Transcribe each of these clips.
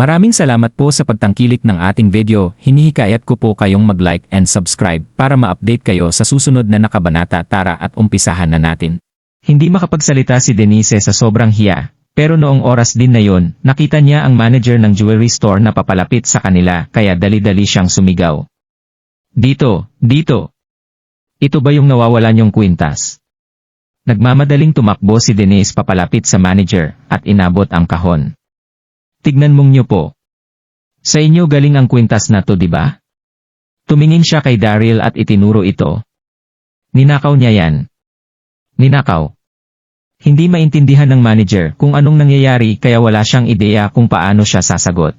Maraming salamat po sa pagtangkilik ng ating video. Hinihikayat ko po kayong mag-like and subscribe para ma-update kayo sa susunod na nakabanata tara at umpisahan na natin. Hindi makapagsalita si Denise sa sobrang hiya, pero noong oras din na yon, nakita niya ang manager ng jewelry store na papalapit sa kanila kaya dali-dali siyang sumigaw. Dito, dito. Ito ba yung nawawalan yung kwintas? Nagmamadaling tumakbo si Denise papalapit sa manager at inabot ang kahon. Tignan mong niyo po. Sa inyo galing ang kwintas na to di ba? Tumingin siya kay Daryl at itinuro ito. Ninakaw niya yan. Ninakaw. Hindi maintindihan ng manager kung anong nangyayari kaya wala siyang ideya kung paano siya sasagot.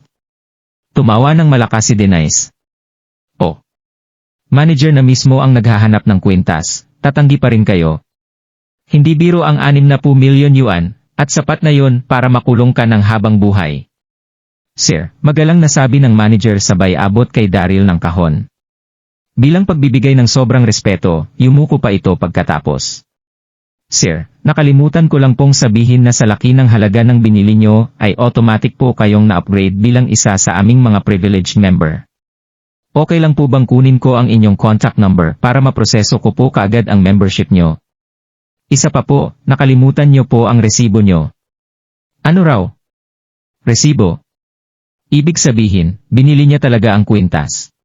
Tumawa ng malakas si Denise. Oh. Manager na mismo ang naghahanap ng kwintas, tatanggi pa rin kayo. Hindi biro ang 60 milyon yuan, at sapat na yon para makulong ka ng habang buhay. Sir, magalang nasabi ng manager sabay abot kay Daryl ng kahon. Bilang pagbibigay ng sobrang respeto, yumuko pa ito pagkatapos. Sir, nakalimutan ko lang pong sabihin na sa laki ng halaga ng binili nyo ay automatic po kayong na-upgrade bilang isa sa aming mga privileged member. Okay lang po bang kunin ko ang inyong contact number para maproseso ko po kaagad ang membership nyo? Isa pa po, nakalimutan nyo po ang resibo nyo. Ano raw? Resibo? Ibig sabihin, binili niya talaga ang kwintas.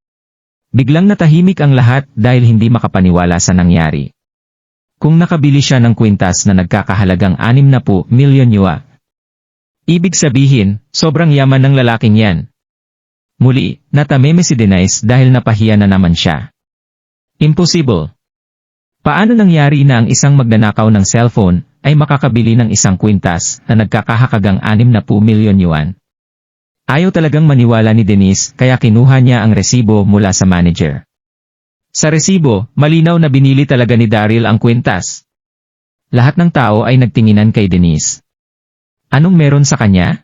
Biglang natahimik ang lahat dahil hindi makapaniwala sa nangyari. Kung nakabili siya ng kwintas na nagkakahalagang 60 milyon yuwa. Ibig sabihin, sobrang yaman ng lalaking yan. Muli, natameme si Denise dahil napahiya na naman siya. Impossible. Paano nangyari na ang isang magnanakaw ng cellphone ay makakabili ng isang kwintas na nagkakahakagang 60 milyon yuan? Ayaw talagang maniwala ni Denise kaya kinuha niya ang resibo mula sa manager. Sa resibo, malinaw na binili talaga ni Daryl ang kwintas. Lahat ng tao ay nagtinginan kay Denise. Anong meron sa kanya?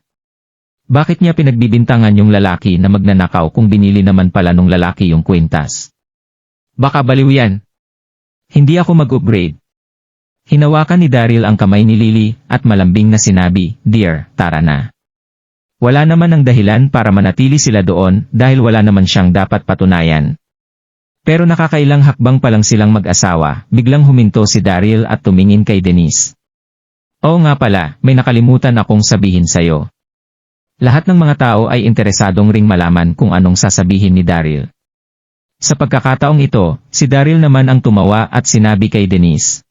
Bakit niya pinagbibintangan yung lalaki na magnanakaw kung binili naman pala nung lalaki yung kwintas? Baka baliw yan. Hindi ako mag-upgrade. Hinawakan ni Daryl ang kamay ni Lily at malambing na sinabi, Dear, tara na. Wala naman ang dahilan para manatili sila doon dahil wala naman siyang dapat patunayan. Pero nakakailang hakbang pa lang silang mag-asawa, biglang huminto si Daryl at tumingin kay Denise. Oo nga pala, may nakalimutan akong sabihin sa'yo. Lahat ng mga tao ay interesadong ring malaman kung anong sasabihin ni Daryl. Sa pagkakataong ito, si Daryl naman ang tumawa at sinabi kay Denise.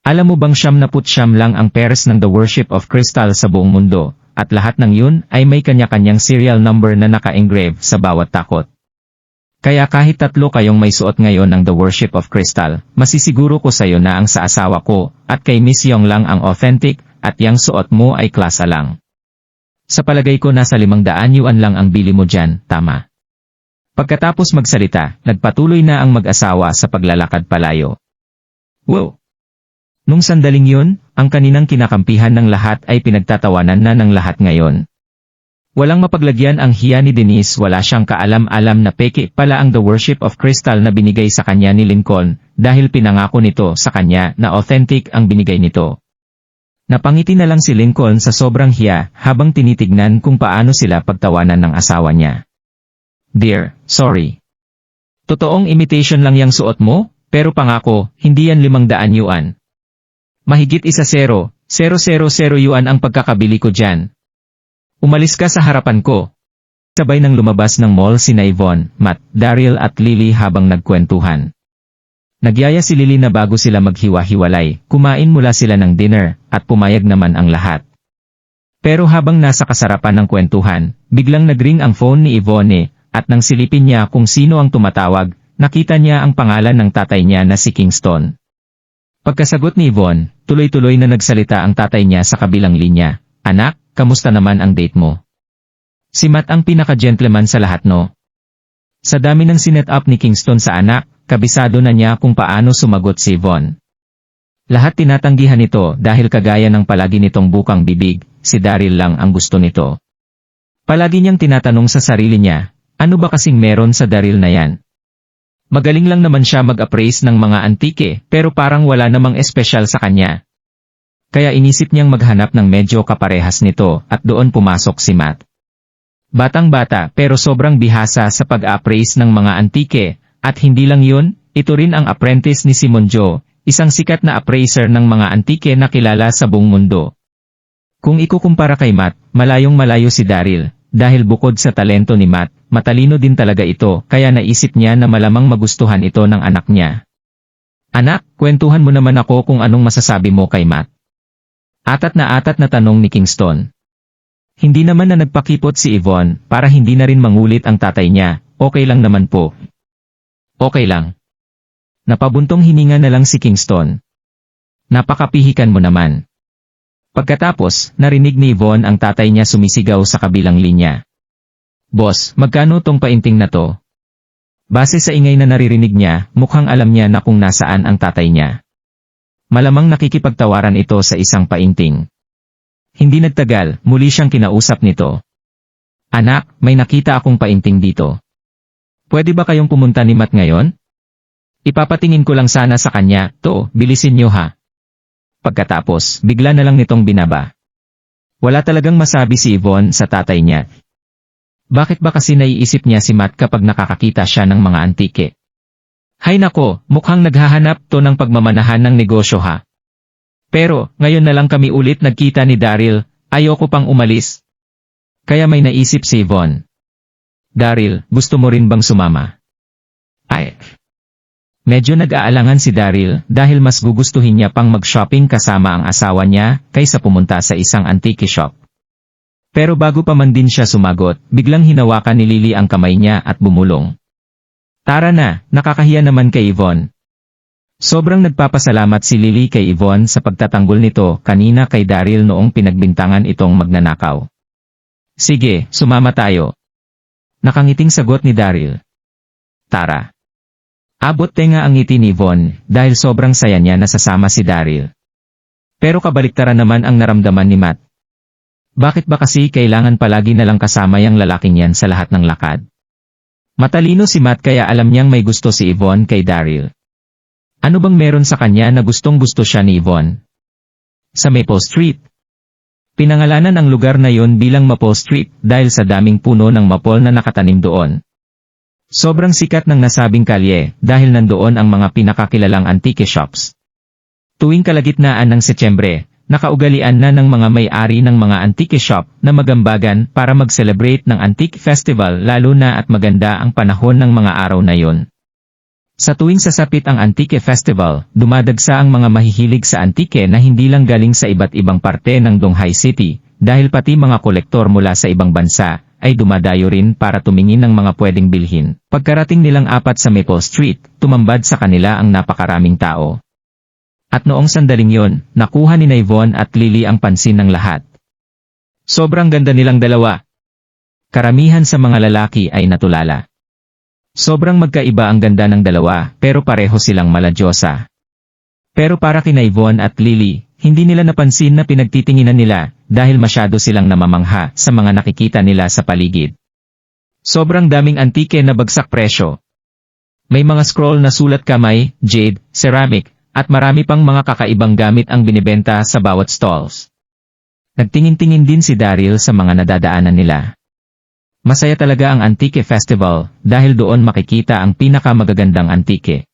Alam mo bang siyam na putsyam lang ang pairs ng The Worship of Crystal sa buong mundo, at lahat ng yun ay may kanya-kanyang serial number na naka-engrave sa bawat takot. Kaya kahit tatlo kayong may suot ngayon ng The Worship of Crystal, masisiguro ko sa'yo na ang sa asawa ko, at kay Miss Yong lang ang authentic, at yang suot mo ay klasa lang. Sa palagay ko nasa limang daan yuan lang ang bili mo dyan, tama. Pagkatapos magsalita, nagpatuloy na ang mag-asawa sa paglalakad palayo. Wow! Nung sandaling yun, ang kaninang kinakampihan ng lahat ay pinagtatawanan na ng lahat ngayon. Walang mapaglagyan ang hiya ni Denise wala siyang kaalam-alam na peke pala ang The Worship of Crystal na binigay sa kanya ni Lincoln dahil pinangako nito sa kanya na authentic ang binigay nito. Napangiti na lang si Lincoln sa sobrang hiya habang tinitignan kung paano sila pagtawanan ng asawa niya. Dear, sorry. Totoong imitation lang yang suot mo, pero pangako, hindi yan limang daan yuan. Mahigit isa zero zero yuan ang pagkakabili ko dyan. Umalis ka sa harapan ko. Sabay nang lumabas ng mall si Yvonne, Matt, Daryl at Lily habang nagkwentuhan. Nagyaya si Lily na bago sila maghiwa-hiwalay, kumain mula sila ng dinner, at pumayag naman ang lahat. Pero habang nasa kasarapan ng kwentuhan, biglang nagring ang phone ni Yvonne, at nang silipin niya kung sino ang tumatawag, nakita niya ang pangalan ng tatay niya na si Kingston. Pagkasagot ni Yvonne, tuloy-tuloy na nagsalita ang tatay niya sa kabilang linya, Anak, kamusta naman ang date mo? Si Matt ang pinaka-gentleman sa lahat no? Sa dami ng sinet up ni Kingston sa anak, kabisado na niya kung paano sumagot si Yvonne. Lahat tinatanggihan ito dahil kagaya ng palagi nitong bukang bibig, si Daryl lang ang gusto nito. Palagi niyang tinatanong sa sarili niya, ano ba kasing meron sa Daryl na yan? Magaling lang naman siya mag-appraise ng mga antike pero parang wala namang espesyal sa kanya. Kaya inisip niyang maghanap ng medyo kaparehas nito at doon pumasok si Matt. Batang-bata pero sobrang bihasa sa pag-appraise ng mga antike, at hindi lang yun, ito rin ang apprentice ni Simon Joe, isang sikat na appraiser ng mga antike na kilala sa buong mundo. Kung ikukumpara kay Matt, malayong malayo si Daryl, dahil bukod sa talento ni Matt, matalino din talaga ito kaya naisip niya na malamang magustuhan ito ng anak niya. Anak, kwentuhan mo naman ako kung anong masasabi mo kay Matt. Atat na atat na tanong ni Kingston. Hindi naman na nagpakipot si Yvonne para hindi na rin mangulit ang tatay niya, okay lang naman po. Okay lang. Napabuntong hininga na lang si Kingston. Napakapihikan mo naman. Pagkatapos, narinig ni Yvonne ang tatay niya sumisigaw sa kabilang linya. Boss, magkano tong painting na to? Base sa ingay na naririnig niya, mukhang alam niya na kung nasaan ang tatay niya. Malamang nakikipagtawaran ito sa isang painting. Hindi nagtagal, muli siyang kinausap nito. Anak, may nakita akong painting dito. Pwede ba kayong pumunta ni Matt ngayon? Ipapatingin ko lang sana sa kanya, to, bilisin niyo ha. Pagkatapos, bigla na lang nitong binaba. Wala talagang masabi si Yvonne sa tatay niya. Bakit ba kasi naiisip niya si Matt kapag nakakakita siya ng mga antike? Hay nako, mukhang naghahanap to ng pagmamanahan ng negosyo ha. Pero, ngayon na lang kami ulit nagkita ni Daryl, ayoko pang umalis. Kaya may naisip si Yvonne. Daryl, gusto mo rin bang sumama? Ay, Medyo nag-aalangan si Daryl dahil mas gugustuhin niya pang mag-shopping kasama ang asawa niya kaysa pumunta sa isang antique shop. Pero bago pa man din siya sumagot, biglang hinawakan ni Lily ang kamay niya at bumulong. Tara na, nakakahiya naman kay Yvonne. Sobrang nagpapasalamat si Lily kay Yvonne sa pagtatanggol nito kanina kay Daryl noong pinagbintangan itong magnanakaw. Sige, sumama tayo. Nakangiting sagot ni Daryl. Tara. Abot tenga ang ngiti ni Von dahil sobrang saya niya nasasama si Daryl. Pero kabaliktaran naman ang naramdaman ni Matt. Bakit ba kasi kailangan palagi na lang kasama yung lalaking yan sa lahat ng lakad? Matalino si Matt kaya alam niyang may gusto si Yvonne kay Daryl. Ano bang meron sa kanya na gustong gusto siya ni Yvonne? Sa Maple Street. Pinangalanan ang lugar na yon bilang Maple Street dahil sa daming puno ng maple na nakatanim doon. Sobrang sikat ng nasabing kalye dahil nandoon ang mga pinakakilalang antique shops. Tuwing kalagitnaan ng Setyembre, nakaugalian na ng mga may-ari ng mga antique shop na magambagan para mag-celebrate ng antique festival lalo na at maganda ang panahon ng mga araw na yon. Sa tuwing sasapit ang Antique Festival, dumadagsa ang mga mahihilig sa antike na hindi lang galing sa iba't ibang parte ng Donghai City, dahil pati mga kolektor mula sa ibang bansa, ay dumadayo rin para tumingin ng mga pwedeng bilhin. Pagkarating nilang apat sa Maple Street, tumambad sa kanila ang napakaraming tao. At noong sandaling yon, nakuha ni Yvonne at Lily ang pansin ng lahat. Sobrang ganda nilang dalawa. Karamihan sa mga lalaki ay natulala. Sobrang magkaiba ang ganda ng dalawa, pero pareho silang maladyosa. Pero para kina Yvonne at Lily, hindi nila napansin na pinagtitinginan nila dahil masyado silang namamangha sa mga nakikita nila sa paligid. Sobrang daming antike na bagsak presyo. May mga scroll na sulat kamay, jade, ceramic, at marami pang mga kakaibang gamit ang binibenta sa bawat stalls. Nagtingin-tingin din si Daryl sa mga nadadaanan nila. Masaya talaga ang Antique Festival dahil doon makikita ang pinakamagagandang antike.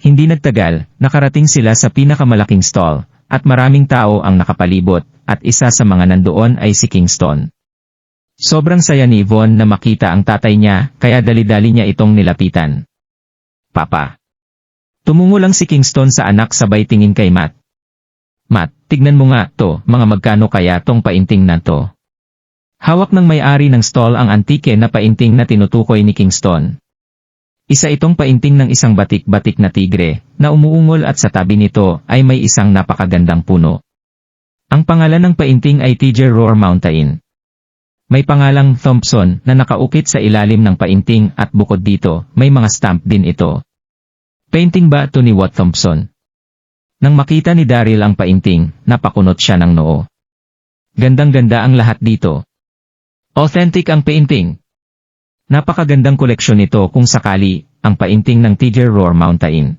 Hindi nagtagal, nakarating sila sa pinakamalaking stall, at maraming tao ang nakapalibot, at isa sa mga nandoon ay si Kingston. Sobrang saya ni Yvonne na makita ang tatay niya, kaya dali-dali niya itong nilapitan. Papa. Tumungo lang si Kingston sa anak sabay tingin kay Matt. Matt, tignan mo nga to, mga magkano kaya tong painting na to. Hawak ng may-ari ng stall ang antike na painting na tinutukoy ni Kingston. Isa itong painting ng isang batik-batik na tigre, na umuungol at sa tabi nito ay may isang napakagandang puno. Ang pangalan ng painting ay Tiger Roar Mountain. May pangalang Thompson na nakaukit sa ilalim ng painting at bukod dito, may mga stamp din ito. Painting ba ito ni Watt Thompson? Nang makita ni Daryl ang painting, napakunot siya ng noo. Gandang-ganda ang lahat dito. Authentic ang painting. Napakagandang koleksyon nito kung sakali, ang painting ng Tiger Roar Mountain.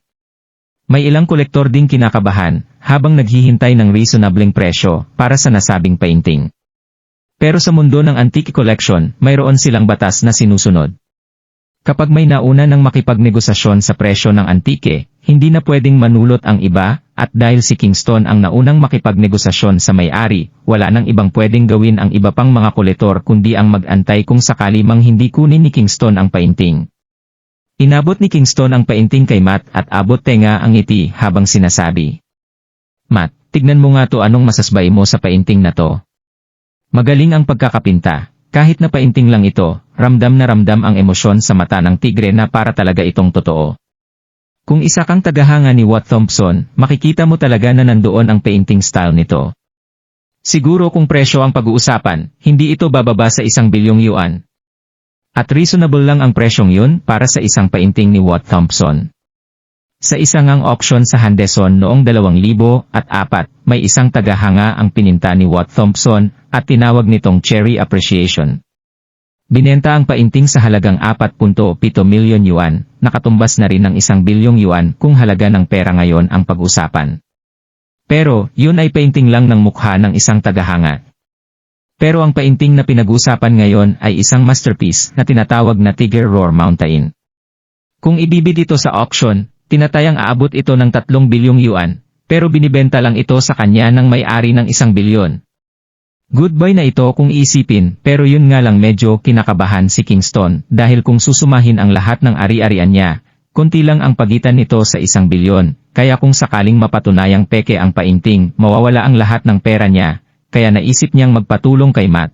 May ilang kolektor ding kinakabahan, habang naghihintay ng reasonableng presyo, para sa nasabing painting. Pero sa mundo ng antique collection, mayroon silang batas na sinusunod. Kapag may nauna ng makipagnegosasyon sa presyo ng antike, hindi na pwedeng manulot ang iba, at dahil si Kingston ang naunang makipagnegosasyon sa may-ari, wala nang ibang pwedeng gawin ang iba pang mga koletor kundi ang mag-antay kung sakali mang hindi kunin ni Kingston ang painting. Inabot ni Kingston ang painting kay Matt at abot tenga ang ngiti habang sinasabi. Matt, tignan mo nga to anong masasbay mo sa painting na to. Magaling ang pagkakapinta, kahit na painting lang ito, ramdam na ramdam ang emosyon sa mata ng tigre na para talaga itong totoo. Kung isa kang tagahanga ni Watt Thompson, makikita mo talaga na nandoon ang painting style nito. Siguro kung presyo ang pag-uusapan, hindi ito bababa sa isang bilyong yuan. At reasonable lang ang presyong yun para sa isang painting ni Watt Thompson. Sa isang ang auction sa Henderson noong 2004, may isang tagahanga ang pininta ni Watt Thompson at tinawag nitong Cherry Appreciation. Binenta ang painting sa halagang 4.7 milyon yuan, nakatumbas na rin ng isang bilyong yuan kung halaga ng pera ngayon ang pag-usapan. Pero, yun ay painting lang ng mukha ng isang tagahanga. Pero ang painting na pinag-usapan ngayon ay isang masterpiece na tinatawag na Tiger Roar Mountain. Kung ibibid ito sa auction, tinatayang aabot ito ng 3 bilyong yuan, pero binibenta lang ito sa kanya ng may-ari ng isang bilyon. Goodbye na ito kung isipin, pero yun nga lang medyo kinakabahan si Kingston dahil kung susumahin ang lahat ng ari-arian niya, konti lang ang pagitan nito sa isang bilyon, kaya kung sakaling mapatunayang peke ang painting, mawawala ang lahat ng pera niya, kaya naisip niyang magpatulong kay Matt.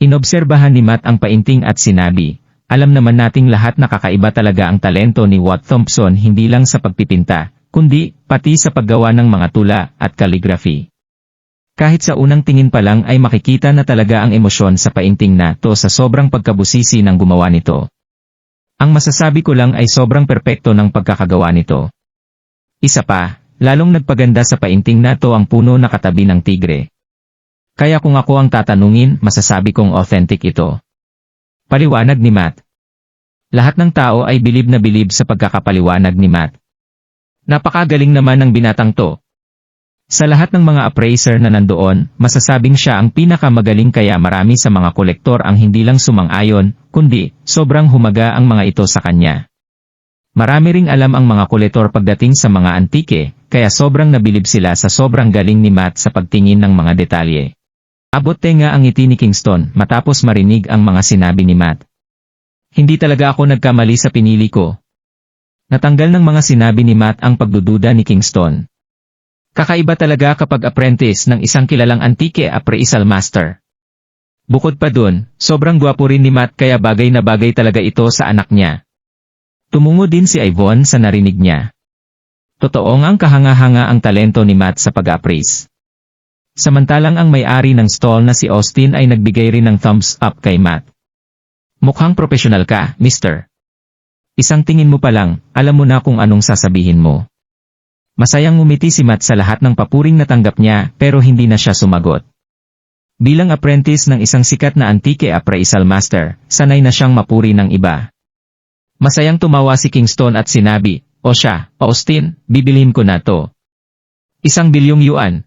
Inobserbahan ni Matt ang painting at sinabi, alam naman nating lahat na kakaiba talaga ang talento ni Watt Thompson hindi lang sa pagpipinta, kundi pati sa paggawa ng mga tula at calligraphy. Kahit sa unang tingin pa lang ay makikita na talaga ang emosyon sa painting na to sa sobrang pagkabusisi ng gumawa nito. Ang masasabi ko lang ay sobrang perpekto ng pagkakagawa nito. Isa pa, lalong nagpaganda sa painting na to ang puno na katabi ng tigre. Kaya kung ako ang tatanungin, masasabi kong authentic ito. Paliwanag ni Matt. Lahat ng tao ay bilib na bilib sa pagkakapaliwanag ni Matt. Napakagaling naman ng binatang to, sa lahat ng mga appraiser na nandoon, masasabing siya ang pinakamagaling kaya marami sa mga kolektor ang hindi lang sumang-ayon, kundi sobrang humaga ang mga ito sa kanya. Marami ring alam ang mga kolektor pagdating sa mga antike, kaya sobrang nabilib sila sa sobrang galing ni Matt sa pagtingin ng mga detalye. Abot nga ang ngiti ni Kingston matapos marinig ang mga sinabi ni Matt. Hindi talaga ako nagkamali sa pinili ko. Natanggal ng mga sinabi ni Matt ang pagdududa ni Kingston. Kakaiba talaga kapag apprentice ng isang kilalang antike appraisal master. Bukod pa dun, sobrang gwapo rin ni Matt kaya bagay na bagay talaga ito sa anak niya. Tumungo din si Yvonne sa narinig niya. Totoo ang kahanga-hanga ang talento ni Matt sa pag-appraise. Samantalang ang may-ari ng stall na si Austin ay nagbigay rin ng thumbs up kay Matt. Mukhang profesional ka, mister. Isang tingin mo pa lang, alam mo na kung anong sasabihin mo. Masayang ngumiti si Matt sa lahat ng papuring natanggap niya pero hindi na siya sumagot. Bilang apprentice ng isang sikat na antike appraisal master, sanay na siyang mapuri ng iba. Masayang tumawa si Kingston at sinabi, O siya, Austin, bibilhin ko na to. Isang bilyong yuan.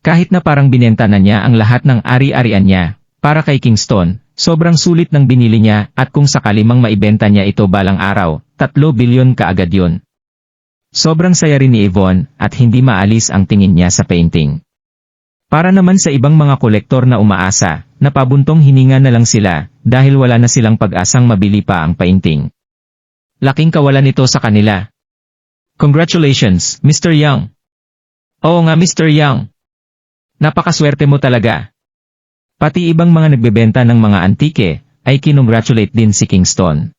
Kahit na parang binenta na niya ang lahat ng ari-arian niya, para kay Kingston, sobrang sulit ng binili niya at kung sakali mang maibenta niya ito balang araw, tatlo bilyon kaagad yun. Sobrang saya rin ni Yvonne at hindi maalis ang tingin niya sa painting. Para naman sa ibang mga kolektor na umaasa, napabuntong hininga na lang sila dahil wala na silang pag-asang mabili pa ang painting. Laking kawalan ito sa kanila. Congratulations, Mr. Young. Oo nga Mr. Young. Napakaswerte mo talaga. Pati ibang mga nagbebenta ng mga antike ay kinongratulate din si Kingston.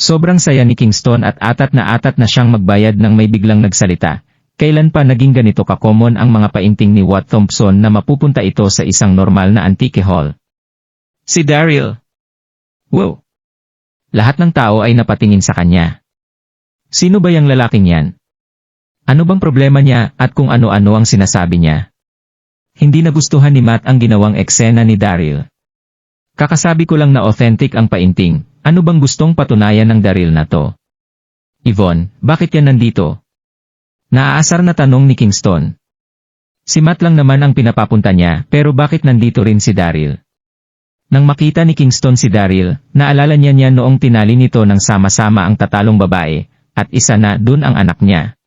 Sobrang saya ni Kingston at atat na atat na siyang magbayad ng may biglang nagsalita. Kailan pa naging ganito ka-common ang mga painting ni Watt Thompson na mapupunta ito sa isang normal na antique hall? Si Daryl. Wow! Lahat ng tao ay napatingin sa kanya. Sino ba yung lalaking yan? Ano bang problema niya at kung ano-ano ang sinasabi niya? Hindi nagustuhan ni Matt ang ginawang eksena ni Daryl. Kakasabi ko lang na authentic ang painting, ano bang gustong patunayan ng Daryl na to? Yvonne, bakit yan nandito? Naaasar na tanong ni Kingston. Si Matt lang naman ang pinapapunta niya pero bakit nandito rin si Daryl? Nang makita ni Kingston si Daryl, naalala niya niya noong tinali nito ng sama-sama ang tatalong babae, at isa na dun ang anak niya.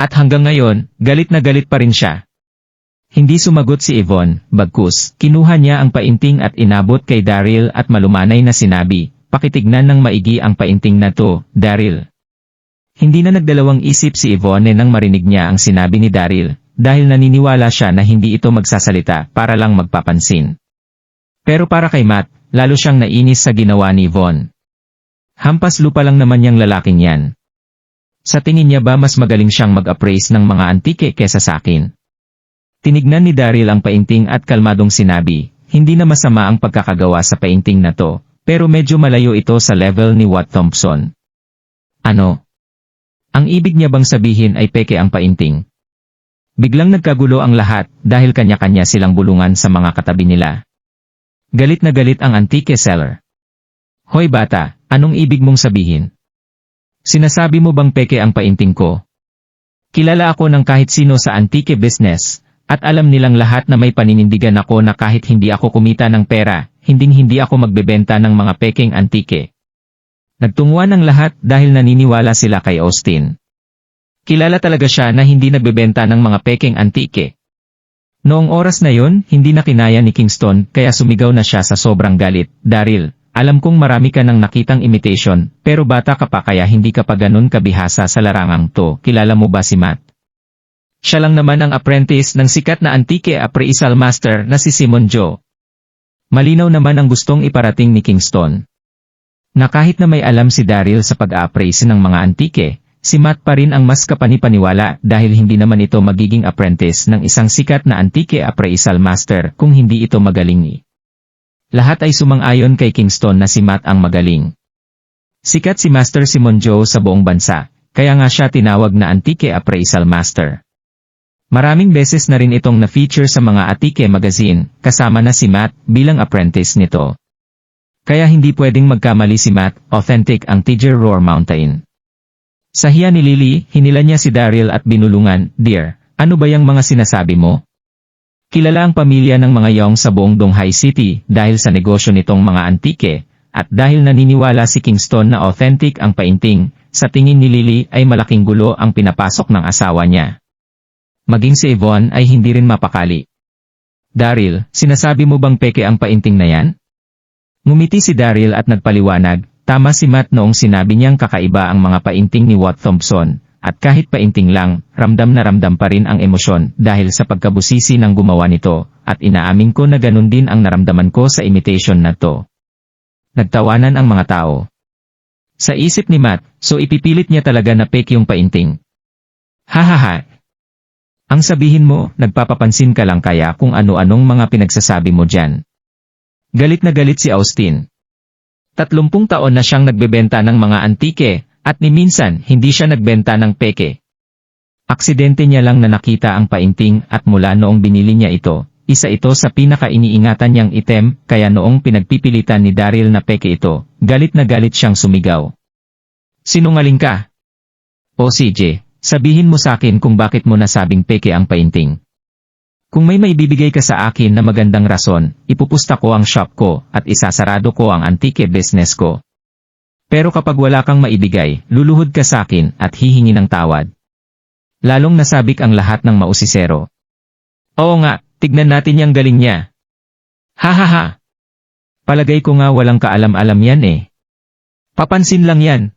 At hanggang ngayon, galit na galit pa rin siya. Hindi sumagot si Yvonne, bagkus, kinuha niya ang painting at inabot kay Daryl at malumanay na sinabi, pakitignan ng maigi ang painting na to, Daryl. Hindi na nagdalawang isip si Yvonne nang marinig niya ang sinabi ni Daryl, dahil naniniwala siya na hindi ito magsasalita para lang magpapansin. Pero para kay Matt, lalo siyang nainis sa ginawa ni Yvonne. Hampas lupa lang naman niyang lalaking yan. Sa tingin niya ba mas magaling siyang mag-appraise ng mga antike kesa sa akin? Tinignan ni Daryl ang painting at kalmadong sinabi, hindi na masama ang pagkakagawa sa painting na to, pero medyo malayo ito sa level ni Watt Thompson. Ano? Ang ibig niya bang sabihin ay peke ang painting? Biglang nagkagulo ang lahat dahil kanya-kanya silang bulungan sa mga katabi nila. Galit na galit ang antique seller. Hoy bata, anong ibig mong sabihin? Sinasabi mo bang peke ang painting ko? Kilala ako ng kahit sino sa antique business, at alam nilang lahat na may paninindigan ako na kahit hindi ako kumita ng pera, hinding-hindi ako magbebenta ng mga pekeng antike. Nagtunguan ang lahat dahil naniniwala sila kay Austin. Kilala talaga siya na hindi nagbebenta ng mga pekeng antike. Noong oras na yon, hindi na kinaya ni Kingston kaya sumigaw na siya sa sobrang galit. Daryl, alam kong marami ka nang nakitang imitation, pero bata ka pa kaya hindi ka pa ganun kabihasa sa larangang to. Kilala mo ba si Matt? Siya lang naman ang apprentice ng sikat na antike appraisal master na si Simon Joe. Malinaw naman ang gustong iparating ni Kingston. Na kahit na may alam si Daryl sa pag-appraise ng mga antike, Si Matt pa rin ang mas kapanipaniwala dahil hindi naman ito magiging apprentice ng isang sikat na antike appraisal master kung hindi ito magaling ni. Lahat ay sumang-ayon kay Kingston na si Matt ang magaling. Sikat si Master Simon Joe sa buong bansa, kaya nga siya tinawag na antike appraisal master. Maraming beses na rin itong na-feature sa mga atike magazine, kasama na si Matt bilang apprentice nito. Kaya hindi pwedeng magkamali si Matt, authentic ang Tiger Roar Mountain. Sa hiya ni Lily, hinila niya si Daryl at binulungan, Dear, ano ba yung mga sinasabi mo? Kilala ang pamilya ng mga Yong sa buong Donghai City dahil sa negosyo nitong mga antike, at dahil naniniwala si Kingston na authentic ang painting, sa tingin ni Lily ay malaking gulo ang pinapasok ng asawa niya. Maging si Yvonne ay hindi rin mapakali. Daryl, sinasabi mo bang peke ang painting na yan? Ngumiti si Daryl at nagpaliwanag, Tama si Matt noong sinabi niyang kakaiba ang mga painting ni Watt Thompson, at kahit painting lang, ramdam na ramdam pa rin ang emosyon dahil sa pagkabusisi ng gumawa nito, at inaamin ko na ganun din ang naramdaman ko sa imitation na to. Nagtawanan ang mga tao. Sa isip ni Matt, so ipipilit niya talaga na fake yung painting. Hahaha. Ang sabihin mo, nagpapapansin ka lang kaya kung ano-anong mga pinagsasabi mo dyan. Galit na galit si Austin. Tatlumpung taon na siyang nagbebenta ng mga antike, at ni minsan hindi siya nagbenta ng peke. Aksidente niya lang na nakita ang painting at mula noong binili niya ito, isa ito sa pinaka-iniingatan niyang item, kaya noong pinagpipilitan ni Daryl na peke ito, galit na galit siyang sumigaw. Sinungaling ka? O CJ, sabihin mo sa akin kung bakit mo nasabing peke ang painting. Kung may maibibigay ka sa akin na magandang rason, ipupusta ko ang shop ko at isasarado ko ang antike business ko. Pero kapag wala kang maibigay, luluhod ka sa akin at hihingi ng tawad. Lalong nasabik ang lahat ng mausisero. Oo nga, tignan natin yung galing niya. Ha ha ha. Palagay ko nga walang kaalam-alam yan eh. Papansin lang yan.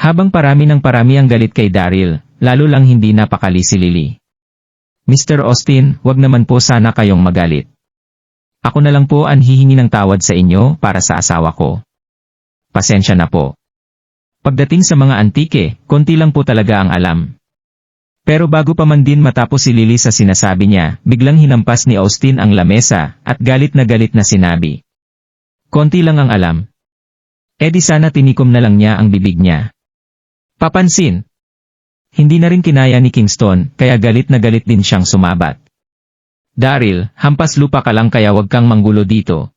Habang parami ng parami ang galit kay Daryl, lalo lang hindi napakali si Lily. Mr. Austin, wag naman po sana kayong magalit. Ako na lang po ang hihingi ng tawad sa inyo para sa asawa ko. Pasensya na po. Pagdating sa mga antike, konti lang po talaga ang alam. Pero bago pa man din matapos si Lily sa sinasabi niya, biglang hinampas ni Austin ang lamesa, at galit na galit na sinabi. Konti lang ang alam. E di sana tinikom na lang niya ang bibig niya. Papansin, hindi na rin kinaya ni Kingston, kaya galit na galit din siyang sumabat. Daryl, hampas lupa ka lang kaya wag kang manggulo dito.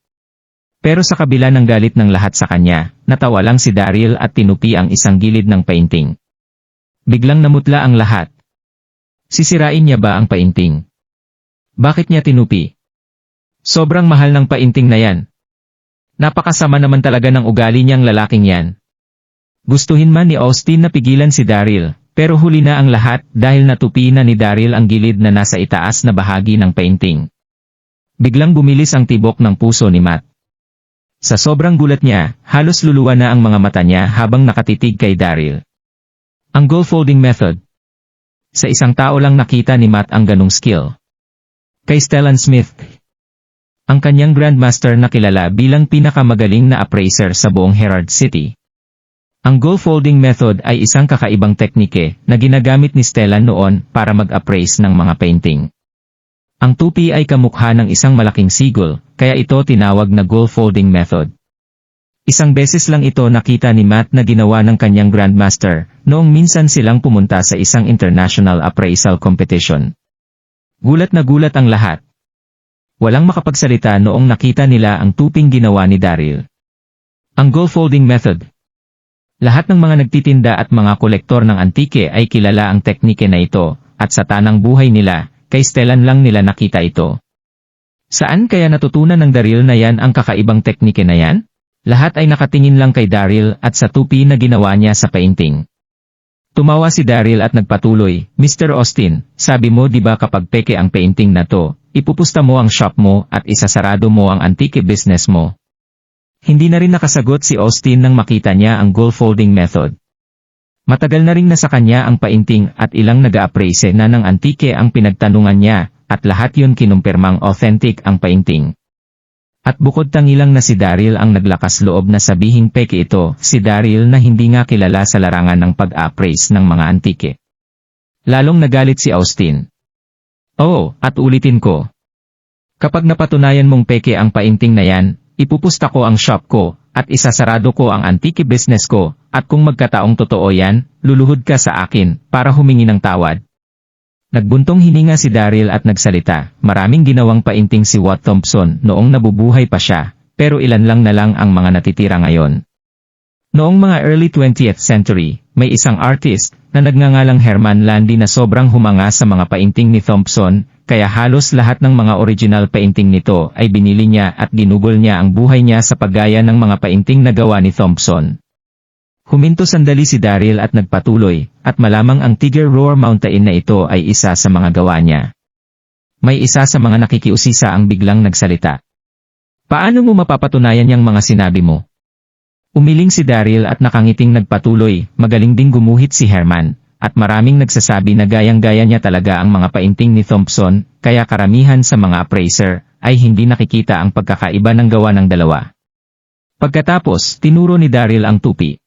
Pero sa kabila ng galit ng lahat sa kanya, natawa lang si Daryl at tinupi ang isang gilid ng painting. Biglang namutla ang lahat. Sisirain niya ba ang painting? Bakit niya tinupi? Sobrang mahal ng painting na yan. Napakasama naman talaga ng ugali niyang lalaking yan. Gustuhin man ni Austin na pigilan si Daryl, pero huli na ang lahat dahil natupi na ni Daryl ang gilid na nasa itaas na bahagi ng painting. Biglang bumilis ang tibok ng puso ni Matt. Sa sobrang gulat niya, halos luluwa na ang mga mata niya habang nakatitig kay Daryl. Ang goal folding method. Sa isang tao lang nakita ni Matt ang ganong skill. Kay Stellan Smith. Ang kanyang grandmaster na kilala bilang pinakamagaling na appraiser sa buong Herald City. Ang goal folding method ay isang kakaibang teknike na ginagamit ni Stellan noon para mag-appraise ng mga painting. Ang tupi ay kamukha ng isang malaking sigol, kaya ito tinawag na goal folding method. Isang beses lang ito nakita ni Matt na ginawa ng kanyang grandmaster, noong minsan silang pumunta sa isang international appraisal competition. Gulat na gulat ang lahat. Walang makapagsalita noong nakita nila ang tuping ginawa ni Daryl. Ang goal folding method. Lahat ng mga nagtitinda at mga kolektor ng antike ay kilala ang teknike na ito, at sa tanang buhay nila, kay Stellan lang nila nakita ito. Saan kaya natutunan ng Daryl na yan ang kakaibang teknike na yan? Lahat ay nakatingin lang kay Daryl at sa tupi na ginawa niya sa painting. Tumawa si Daryl at nagpatuloy, Mr. Austin, sabi mo di ba kapag peke ang painting na to, ipupusta mo ang shop mo at isasarado mo ang antike business mo. Hindi na rin nakasagot si Austin nang makita niya ang goal folding method. Matagal na rin nasa kanya ang painting at ilang nag-appraise na ng antike ang pinagtanungan niya, at lahat yun kinumpirmang authentic ang painting. At bukod tangilang na si Daryl ang naglakas loob na sabihing peke ito, si Daryl na hindi nga kilala sa larangan ng pag-appraise ng mga antike. Lalong nagalit si Austin. Oo, at ulitin ko. Kapag napatunayan mong peke ang painting na yan, ipupusta ko ang shop ko, at isasarado ko ang antike business ko, at kung magkataong totoo yan, luluhod ka sa akin, para humingi ng tawad. Nagbuntong hininga si Daryl at nagsalita, maraming ginawang painting si Watt Thompson noong nabubuhay pa siya, pero ilan lang na lang ang mga natitira ngayon. Noong mga early 20th century, may isang artist na nagngangalang Herman Landy na sobrang humanga sa mga painting ni Thompson, kaya halos lahat ng mga original painting nito ay binili niya at ginugol niya ang buhay niya sa paggaya ng mga painting na gawa ni Thompson. Huminto sandali si Daryl at nagpatuloy, at malamang ang Tiger Roar Mountain na ito ay isa sa mga gawa niya. May isa sa mga nakikiusisa ang biglang nagsalita. Paano mo mapapatunayan yung mga sinabi mo? Umiling si Daryl at nakangiting nagpatuloy, magaling ding gumuhit si Herman, at maraming nagsasabi na gayang-gaya niya talaga ang mga painting ni Thompson, kaya karamihan sa mga appraiser ay hindi nakikita ang pagkakaiba ng gawa ng dalawa. Pagkatapos, tinuro ni Daryl ang tupi.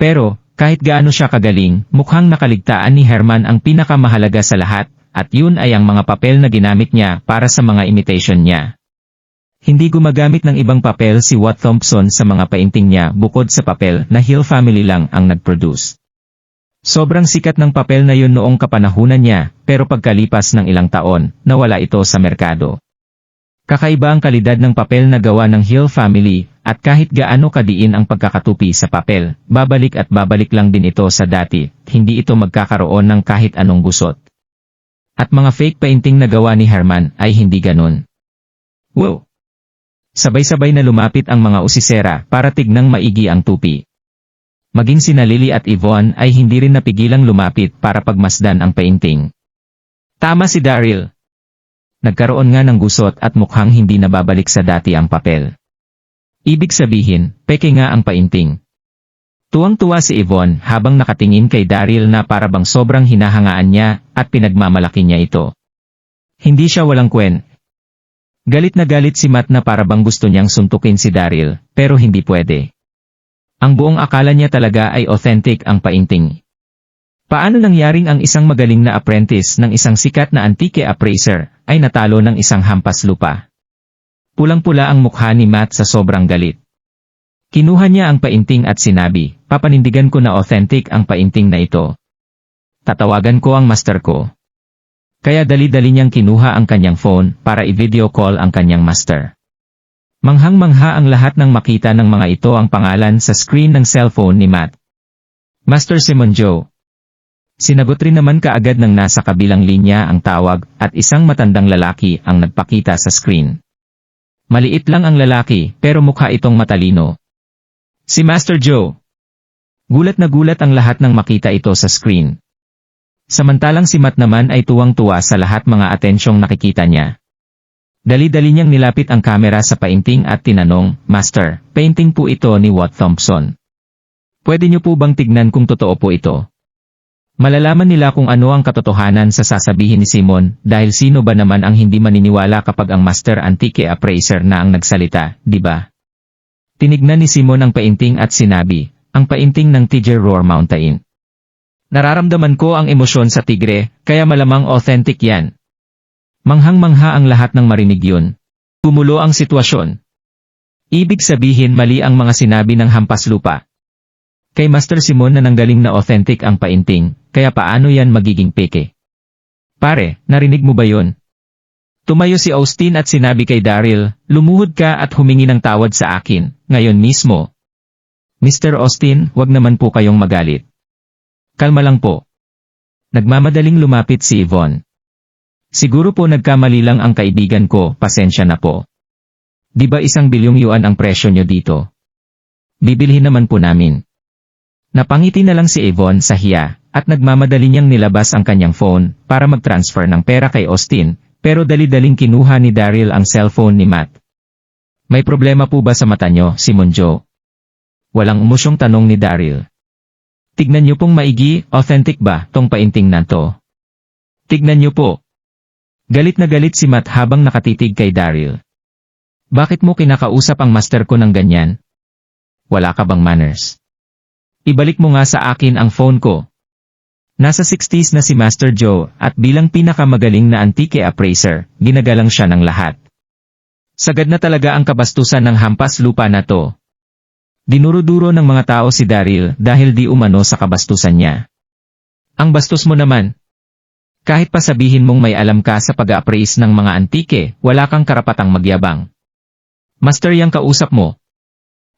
Pero, kahit gaano siya kagaling, mukhang nakaligtaan ni Herman ang pinakamahalaga sa lahat, at yun ay ang mga papel na ginamit niya para sa mga imitation niya. Hindi gumagamit ng ibang papel si Watt Thompson sa mga painting niya bukod sa papel na Hill family lang ang nag-produce. Sobrang sikat ng papel na yun noong kapanahunan niya, pero pagkalipas ng ilang taon, nawala ito sa merkado. Kakaiba ang kalidad ng papel na gawa ng Hill family, at kahit gaano kadiin ang pagkakatupi sa papel, babalik at babalik lang din ito sa dati, hindi ito magkakaroon ng kahit anong gusot. At mga fake painting na gawa ni Herman ay hindi ganun. Wow! Sabay-sabay na lumapit ang mga usisera para tignang maigi ang tupi. Maging sina Lily at Yvonne ay hindi rin napigilang lumapit para pagmasdan ang painting. Tama si Daryl. Nagkaroon nga ng gusot at mukhang hindi nababalik sa dati ang papel. Ibig sabihin, peke nga ang painting. Tuwang-tuwa si Yvonne habang nakatingin kay Daryl na parabang sobrang hinahangaan niya at pinagmamalaki niya ito. Hindi siya walang kwen, Galit na galit si Matt na parabang gusto niyang suntukin si Daryl, pero hindi pwede. Ang buong akala niya talaga ay authentic ang painting. Paano nangyaring ang isang magaling na apprentice ng isang sikat na antike appraiser ay natalo ng isang hampas lupa? Pulang-pula ang mukha ni Matt sa sobrang galit. Kinuha niya ang painting at sinabi, papanindigan ko na authentic ang painting na ito. Tatawagan ko ang master ko. Kaya dali-dali niyang kinuha ang kanyang phone para i-video call ang kanyang master. Manghang-mangha ang lahat ng makita ng mga ito ang pangalan sa screen ng cellphone ni Matt. Master Simon Joe. Sinagot rin naman kaagad ng nasa kabilang linya ang tawag at isang matandang lalaki ang nagpakita sa screen. Maliit lang ang lalaki pero mukha itong matalino. Si Master Joe. Gulat na gulat ang lahat ng makita ito sa screen. Samantalang si Matt naman ay tuwang-tuwa sa lahat mga atensyong nakikita niya. Dali-dali niyang nilapit ang kamera sa painting at tinanong, Master, painting po ito ni Watt Thompson. Pwede niyo po bang tignan kung totoo po ito? Malalaman nila kung ano ang katotohanan sa sasabihin ni Simon dahil sino ba naman ang hindi maniniwala kapag ang Master Antique Appraiser na ang nagsalita, di ba? Tinignan ni Simon ang painting at sinabi, ang painting ng Tiger Roar Mountain. Nararamdaman ko ang emosyon sa tigre, kaya malamang authentic yan. Manghang-mangha ang lahat ng marinig yun. Gumulo ang sitwasyon. Ibig sabihin mali ang mga sinabi ng hampas lupa. Kay Master Simon na nanggaling na authentic ang painting, kaya paano yan magiging peke? Pare, narinig mo ba yun? Tumayo si Austin at sinabi kay Daryl, lumuhod ka at humingi ng tawad sa akin, ngayon mismo. Mr. Austin, wag naman po kayong magalit. Kalma lang po. Nagmamadaling lumapit si Yvonne. Siguro po nagkamali lang ang kaibigan ko, pasensya na po. Di ba isang bilyong yuan ang presyo nyo dito? Bibilhin naman po namin. Napangiti na lang si Yvonne sa hiya, at nagmamadali niyang nilabas ang kanyang phone para mag-transfer ng pera kay Austin, pero dali-daling kinuha ni Daryl ang cellphone ni Matt. May problema po ba sa mata nyo, Simon Joe? Walang umusyong tanong ni Daryl. Tignan niyo pong maigi, authentic ba tong painting na to? Tignan niyo po. Galit na galit si Matt habang nakatitig kay Daryl. Bakit mo kinakausap ang master ko ng ganyan? Wala ka bang manners? Ibalik mo nga sa akin ang phone ko. Nasa 60s na si Master Joe at bilang pinakamagaling na antique appraiser, ginagalang siya ng lahat. Sagad na talaga ang kabastusan ng hampas lupa na to. Dinuro-duro ng mga tao si Daryl dahil di umano sa kabastusan niya. Ang bastos mo naman. Kahit pa sabihin mong may alam ka sa pag-appraise ng mga antike, wala kang karapatang magyabang. Master yang kausap mo.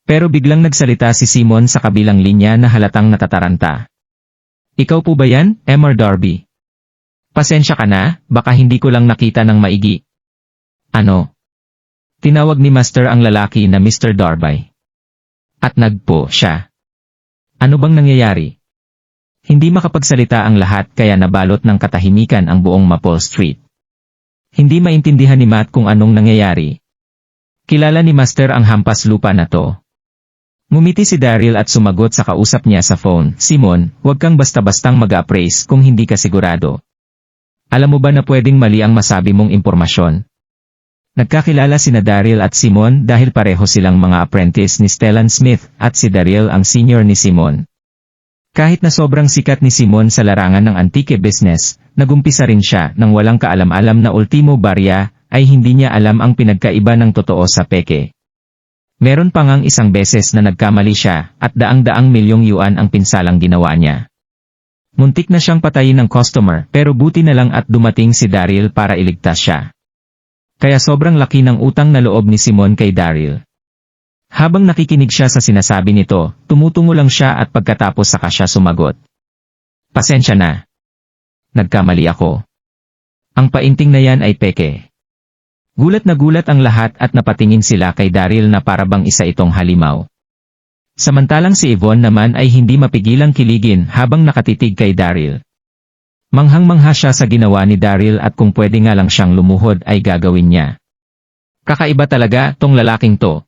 Pero biglang nagsalita si Simon sa kabilang linya na halatang natataranta. Ikaw po ba yan, Emmer Darby? Pasensya ka na, baka hindi ko lang nakita ng maigi. Ano? Tinawag ni Master ang lalaki na Mr. Darby. At nagpo siya. Ano bang nangyayari? Hindi makapagsalita ang lahat kaya nabalot ng katahimikan ang buong Maple Street. Hindi maintindihan ni Matt kung anong nangyayari. Kilala ni Master ang hampas lupa na to. Ngumiti si Daryl at sumagot sa kausap niya sa phone, Simon, huwag kang basta-bastang mag-appraise kung hindi ka sigurado. Alam mo ba na pwedeng mali ang masabi mong impormasyon? Nagkakilala sina Daryl at Simon dahil pareho silang mga apprentice ni Stellan Smith at si Daryl ang senior ni Simon. Kahit na sobrang sikat ni Simon sa larangan ng antique business, nagumpisa rin siya nang walang kaalam-alam na ultimo barya ay hindi niya alam ang pinagkaiba ng totoo sa peke. Meron pa ngang isang beses na nagkamali siya at daang-daang milyong yuan ang pinsalang ginawa niya. Muntik na siyang patayin ng customer pero buti na lang at dumating si Daryl para iligtas siya. Kaya sobrang laki ng utang na loob ni Simon kay Daryl. Habang nakikinig siya sa sinasabi nito, tumutungo lang siya at pagkatapos saka siya sumagot. Pasensya na. Nagkamali ako. Ang painting na yan ay peke. Gulat na gulat ang lahat at napatingin sila kay Daryl na parabang isa itong halimaw. Samantalang si Yvonne naman ay hindi mapigilang kiligin habang nakatitig kay Daryl. Manghang-mangha siya sa ginawa ni Daryl at kung pwede nga lang siyang lumuhod ay gagawin niya. Kakaiba talaga tong lalaking to.